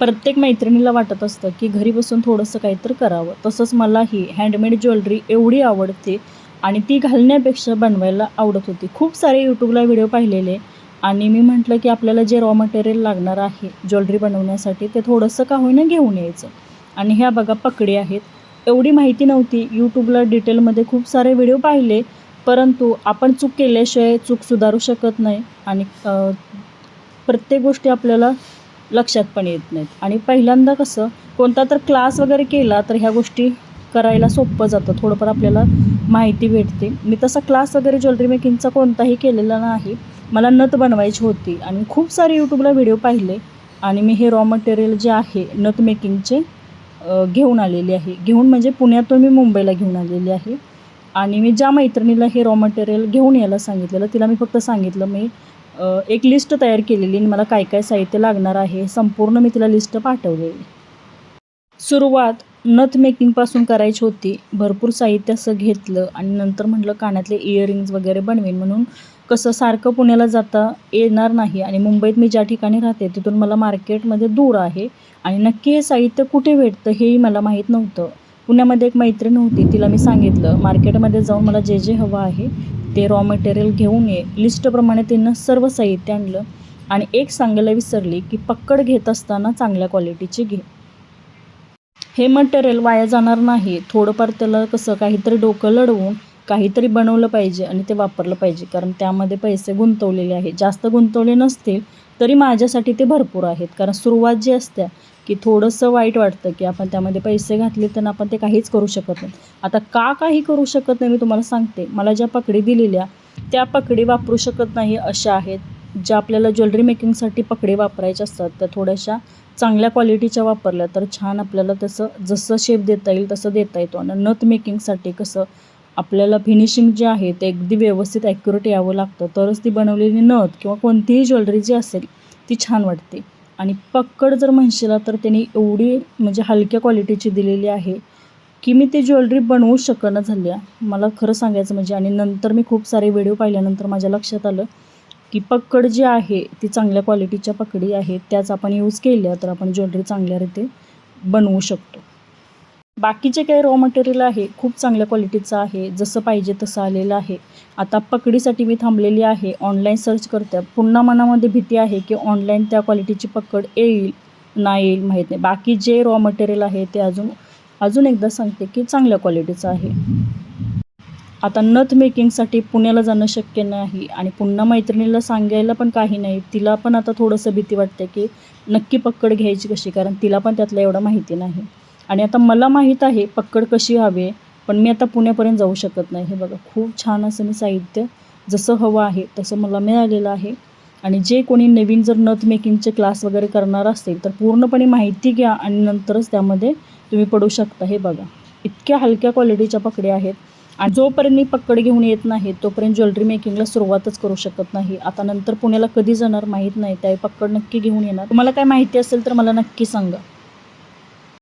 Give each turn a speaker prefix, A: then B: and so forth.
A: प्रत्येक मैत्रिणीला वाटत असतं की घरी बसून थोडंसं काहीतरी करावं. तसंच मलाही हँडमेड ज्वेलरी एवढी आवडते आणि ती घालण्यापेक्षा बनवायला आवडत होती. खूप सारे यूट्यूबला व्हिडिओ पाहिलेले आणि मी म्हटलं की आपल्याला जे रॉ मटेरियल लागणार आहे ज्वेलरी बनवण्यासाठी ते थोडंसं का होईना घेऊन यायचं. आणि ह्या बघा पकडी आहेत. एवढी माहिती नव्हती. यूट्यूबला डिटेलमध्ये खूप सारे व्हिडिओ पाहिले. परंतु आपण चूक केल्याशिवाय चूक सुधारू शकत नाही आणि प्रत्येक गोष्टी आपल्याला लक्षात पण येत नाहीत. आणि पहिल्यांदा कसं कोणता तर क्लास वगैरे केला तर ह्या गोष्टी करायला सोपं जातं. थोडंफार आपल्याला माहिती भेटते. मी तसा क्लास वगैरे ज्वेलरी मेकिंगचा कोणताही केलेला नाही. मला नथ बनवायची होती आणि खूप सारे यूट्यूबला व्हिडिओ पाहिले आणि मी हे रॉ मटेरियल जे आहे नथ मेकिंगचे घेऊन आलेली आहे. घेऊन म्हणजे पुण्यातून मी मुंबईला घेऊन आलेली आहे. आणि मी ज्या मैत्रिणीला हे रॉ मटेरियल घेऊन यायला सांगितलेलं तिला मी फक्त सांगितलं मी एक लिस्ट तयार केलेली आणि मला काय काय साहित्य लागणार आहे संपूर्ण मी तिला लिस्ट पाठवलेली. सुरुवात नथ मेकिंगपासून करायची होती. भरपूर साहित्य असं घेतलं आणि नंतर म्हटलं कानातले इयरिंग्ज वगैरे बनवेन म्हणून कसं सारखं पुण्याला जाता येणार नाही आणि मुंबईत मी ज्या ठिकाणी राहते तिथून मला मार्केटमध्ये दूर आहे आणि नक्की हे साहित्य कुठे भेटतं हेही मला माहीत नव्हतं. पुण्यामध्ये एक मैत्रीण होती तिला मी सांगितलं मार्केटमध्ये जाऊन मला जे जे हवं आहे ते रॉ मटेरियल घेऊन ये. लिस्टप्रमाणे तिनं सर्व साहित्य आणलं आणि एक सांगायला विसरली की पक्कड घेत असताना चांगल्या क्वालिटीची घे. हे मटेरियल वाया जाणार नाही. थोडंफार त्याला कसं काहीतरी डोकं लढवून काहीतरी बनवलं पाहिजे आणि ते वापरलं पाहिजे. कारण त्यामध्ये पैसे गुंतवलेले आहेत. जास्त गुंतवले नसतील तरी माझ्यासाठी ते भरपूर आहेत. कारण सुरुवात जी असते की थोडंसं वाईट वाटतं की आपण त्यामध्ये पैसे घातले तर आपण ते काहीच करू शकत नाही. आता का काही करू शकत नाही मी तुम्हाला सांगते. मला ज्या पकडी दिलेल्या त्या पकडी वापरू शकत नाही अशा आहेत. ज्या आपल्याला ज्वेलरी मेकिंगसाठी पकडी वापरायच्या असतात त्या थोड्याशा चांगल्या क्वालिटीच्या वापरल्या तर छान आपल्याला तसं जसं शेप देता येईल तसं देता येतो. आणि नथ मेकिंगसाठी कसं आपल्याला फिनिशिंग जे आहे ते अगदी व्यवस्थित ॲक्युरेट यावं लागतं. तरच ती बनवलेली नथ किंवा कोणतीही ज्वेलरी जी असेल ती छान वाटते. आणि पक्कड जर म्हणशीला तर त्यांनी एवढी म्हणजे हलक्या क्वालिटीची दिलेली आहे की मी ती ज्वेलरी बनवू शकणं झाली आहे मला खरं सांगायचं म्हणजे आणि नंतर मी खूप सारे व्हिडिओ पाहिल्यानंतर माझ्या लक्षात आलं की पक्कड जी आहे ती चांगल्या क्वालिटीच्या पकडी आहे. त्याच आपण यूज केल्या तर आपण ज्वेलरी चांगल्यारीते बनवू शकतो. बाकीचे काही रॉ मटेरियल आहे खूप चांगल्या क्वालिटीचं आहे जसं पाहिजे तसं आलेलं आहे. आता पकडीसाठी मी थांबलेली आहे ऑनलाईन सर्च करते. पुन्हा मनामध्ये भीती आहे की ऑनलाईन त्या क्वालिटीची पकड येईल नाही येईल माहीत नाही. बाकी जे रॉ मटेरियल आहे ते अजून अजून एकदा सांगते की चांगल्या क्वालिटीचं आहे. आता नथ मेकिंगसाठी पुण्याला जाणं शक्य नाही आणि पुन्हा मैत्रिणीला सांगायला पण काही नाही. तिला पण आता थोडंसं भीती वाटते की नक्की पकड घ्यायची कशी? कारण तिला पण त्यातलं एवढं माहिती नाही. आणि आता मला माहीत आहे पक्कड कशी हवे पण मी आता पुण्यापर्यंत जाऊ शकत नाही. हे बघा खूप छान असं मी साहित्य जसं हवं आहे तसं मला मिळालेलं आहे. आणि जे कोणी नवीन जर नथ मेकिंगचे क्लास वगैरे करणार असतील तर पूर्णपणे माहिती घ्या आणि नंतरच त्यामध्ये तुम्ही पडू शकता. हे बघा इतक्या हलक्या क्वालिटीच्या पकड्या आहेत आणि जोपर्यंत मी पकड घेऊन येत नाही तोपर्यंत ज्वेलरी मेकिंगला सुरुवातच करू शकत नाही. आता नंतर पुण्याला कधी जाणार माहीत नाही त्या पकड नक्की घेऊन येणार. तुम्हाला काय माहिती असेल तर मला नक्की सांगा.